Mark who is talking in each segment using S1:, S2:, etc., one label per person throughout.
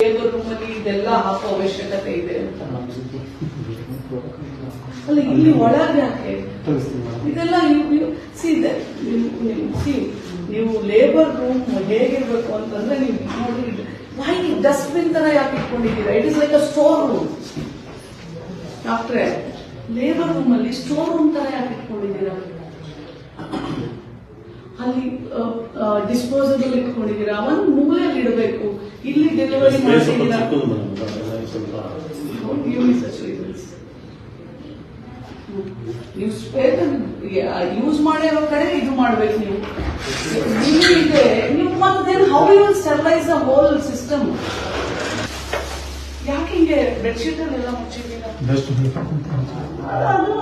S1: Labour room ಅಲ್ಲಿ ಇದೆಲ್ಲ ಹಾಕೋ ಅವಶ್ಯಕತೆ ಇದೆ ಅಂತ ಅಲ್ಲ ಇಲ್ಲಿ ಒಳಗೆ ಯಾಕೆ? ಇದೆಲ್ಲ ಸಿ ಸಿ ನೀವು ಲೇಬರ್ ರೂಮ್ ಹೇಗಿರ್ಬೇಕು ಅಂತಂದ್ರೆ ನೀವು ನೋಡಿ ವೈ ಡಸ್ಟ್ಬಿನ್ ತರ ಯಾಕೆ ಇಟ್ಕೊಂಡಿದ್ದೀರಾ? It is like a store room ಡಾಕ್ಟ್ರೆ ಲೇಬರ್ ರೂಮ್ ಅಲ್ಲಿ ಸ್ಟೋರ್ ರೂಮ್ ತರ ಯಾಕೆ ಇಟ್ಕೊಂಡಿದ್ದೀರಾ? ಅಲ್ಲಿ ಡಿಸ್ಪೋಸಬಲ್ ಇಟ್ಕೊಂಡಿದ್ದೀರಾ? ಒಂದು ಮೂಲೆಯಲ್ಲಿ ಇಡಬೇಕು. ಇಲ್ಲಿ ಡೆಲಿವರಿ ನೀವು ಸ್ಪೇಸ್ ಯೂಸ್ ಮಾಡಿರೋ ಕಡೆ ಇದು ಮಾಡ್ಬೇಕು ನೀವು. ಇದೆ ನೀವು ಮತ್ತೆ how you sterilise the whole system ಯಾಕೆ ಹಿಂಗೆ ಬೆಡ್ಶೀಟ್ ಅಲ್ಲೆಲ್ಲ ಮುಚ್ಚಿದ್ದೀರಾ? ಅದು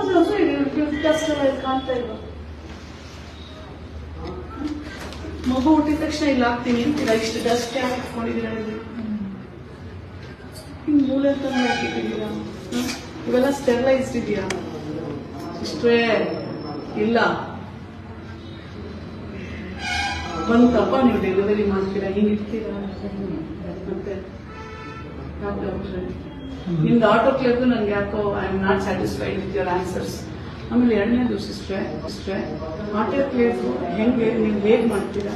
S1: ಕಾಣ್ತಾ ಇಲ್ವಾ ಮಗು ಹುಟ್ಟಿದ ತಕ್ಷಣ ಇಲ್ಲಿ ಹಾಕ್ತೀನಿ ಅಂತೀರಾ? ಇಷ್ಟು ಡಸ್ಟ್ ಯಾಕೆ ಹಾಕೊಂಡಿದ್ದೀರಾ ಇಲ್ಲಿ ಹಿಂಗ್ ಮೂಲೆ ತಂದು ಹಾಕಿದ್ದೀರಾ? ಇವೆಲ್ಲ ಸ್ಟೆರ್ಲೈಸ್ಡ್ ಇದೆಯಾ? ಇಷ್ಟೇ ಇಲ್ಲ. ಬಂತಪ್ಪ ನೀವು ಡೆಲಿವರಿ ಮಾಡ್ತೀರಾ? ಹಿಂಗ್ ಮತ್ತೆ ಡಾಕ್ಟ್ರೆ ನಿಮ್ದು ಆಟೋ ಕ್ಲಿಯರ್ ನನ್ಗೆ ಯಾಕೋ I am not satisfied with your answers ಆಮೇಲೆ ಎರಡನೇದು ಸಿಸ್ಟ್ರೆ ಸಿಸ್ಟ್ರೆ ಆಟೋ ಪ್ಲೇಸ್ ಹೆಂಗೆ ನೀವು ಹೇಗೆ ಮಾಡ್ತೀರಾ?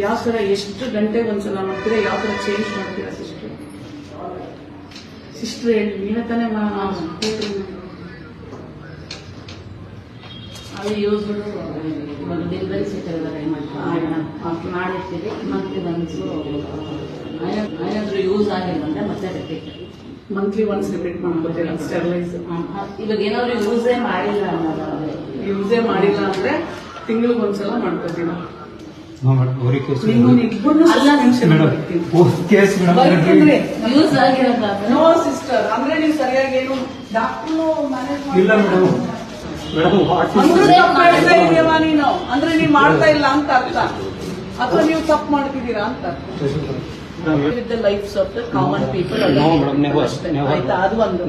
S1: ಯಾವ ಥರ ಎಷ್ಟು ಗಂಟೆಗೆ ಒಂದ್ಸಲ ಮಾಡ್ತೀರಾ? ಯಾವ ಥರ ಚೇಂಜ್ ಮಾಡ್ತೀರಾ ಸಿಸ್ಟ್ರೆ ಸಿಸ್ಟ್ರ್ ಹೇಳಿ ನೀವೇ ತಾನೇ
S2: ಅಲ್ಲಿ ಯೂಸ್ಗಳು ಇವಾಗ ಡೆಲಿವರಿ ಮಾಡ್ತೀವಿ ಮಾಡಿರ್ತೀವಿ ಮತ್ತೆ ಬಂದು ಏನಾದರೂ ಯೂಸ್ ಆಗಿಲ್ಲ ಅಂದ್ರೆ ಮತ್ತೆ ರಿಪೀಟ್
S1: ಮಂತ್ಲಿ ಒನ್ಸ್ ರಿಪೀಟ್ ಮಾಡ್ಕೋತೀರಾ ಸ್ಟೆರ್ಲೈಸ್
S2: ಇವಾಗ ಏನಾದ್ರು ಯೂಸೇ ಮಾಡಿಲ್ಲ ಅನ್ನೋದಾದ್ರೆ
S1: ಯೂಸೇ ಮಾಡಿಲ್ಲ ಅಂದ್ರೆ ತಿಂಗಳಿಗೆ ಒಂದ್ಸಲ ಮಾಡ್ಕೋತೀರಾ ಸಿಸ್ಟರ್ ಅಂದ್ರೆ ನೀವು ಸರಿಯಾಗಿ ಏನು ಡಾಕ್ಟರ್
S3: ಇಲ್ಲ ಮೇಡಮ್.
S1: ಅಂದ್ರೆ ನೀವು ಮಾಡ್ತಾ ಇಲ್ಲ ಅಂತ ಅರ್ಥ. ಅಥವಾ ನೀವು ತಪ್ಪು ಮಾಡ್ತಿದ್ದೀರಾ ಅಂತ with the lifes of the common people. ಆಯ್ತಾ? ಅದು ಒಂದು.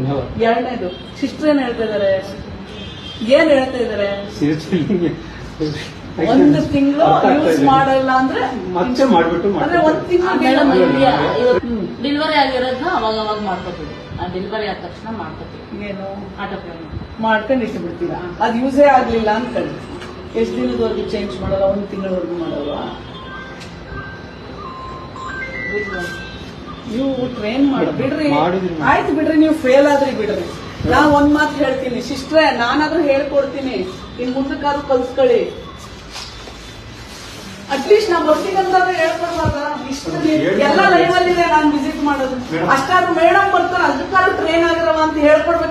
S1: ಎರಡನೇದು. ಸಿಸ್ಟರ್ ಏನ್ ಹೇಳ್ತಾ ಇದಾರೆ? ಏನ್ ಹೇಳ್ತಾ ಇದಾರೆ? ಒಂದು ತಿಂಗಳು ಯೂಸ್ ಮಾಡಲ್ಲ ಅಂದ್ರೆ
S3: ಮತ್ತೆ ಮಾಡ್ಬಿಟ್ಟು
S1: ಅಂದ್ರೆ ಒಂದ್ ತಿಂಗಳು.
S2: ಡೆಲಿವರಿ ಆಗಿರೋದ್ನ ಅವಾಗ ಅವಾಗ ಮಾಡ್ಕೋತೀವಿ. ಆ ಡೆಲಿವರಿ ಆದ ತಕ್ಷಣ ಮಾಡ್ಕೋತೀವಿ.
S1: ಏನು?
S2: ಆಟೋ
S1: ಮಾಡ್ಕೊಂಡು ಇಟ್ಟು ಬಿಡ್ತೀರಾ ಅದು ಯೂಸೇ ಆಗ್ಲಿಲ್ಲ ಅಂತ ಎಷ್ಟು ದಿನದವರೆಗೂ ಚೇಂಜ್ ಮಾಡಲ್ಲ? ಒಂದು ತಿಂಗಳವರೆಗೂ ಮಾಡಲ್ವಾ? ನೀವು ಟ್ರೈನ್ ಮಾಡಿ. ಬಿಡ್ರಿ. ಆಯ್ತು ಬಿಡ್ರಿ ನೀವು ಫೇಲ್ ಆದ್ರಿ ಬಿಡ್ರಿ. ನಾ ಒಂದ್ ಮಾತು ಹೇಳ್ತೀನಿ. ಸಿಸ್ಟ್ರೆ ನಾನಾದ್ರೂ ಹೇಳ್ಕೊಡ್ತೀನಿ. ಇನ್ ಮುಂದಕ್ಕಾದ್ರೂ ಕಲ್ಸ್ಕೊಳ್ಳಿ. ಅಟ್ಲೀಸ್ಟ್ ನಾ ಬರ್ತೀನಂತಾದ್ರೂ ಹೇಳ್ಕೊಡ್ಬಾರ್ದ? ಇಷ್ಟು ಎಲ್ಲ ಲೈವ್ ಅಲ್ಲಿ ನಾನು ವಿಸಿಟ್ ಮಾಡೋದು. ಅಷ್ಟಾದ್ರೂ ಮೇಡಮ್ ಬರ್ತಾರ ಅದಕ್ಕಾದ್ರೂ ಟ್ರೈನ್ ಆಗಿರವ ಅಂತ ಹೇಳ್ಕೊಡ್ಬೇಕು.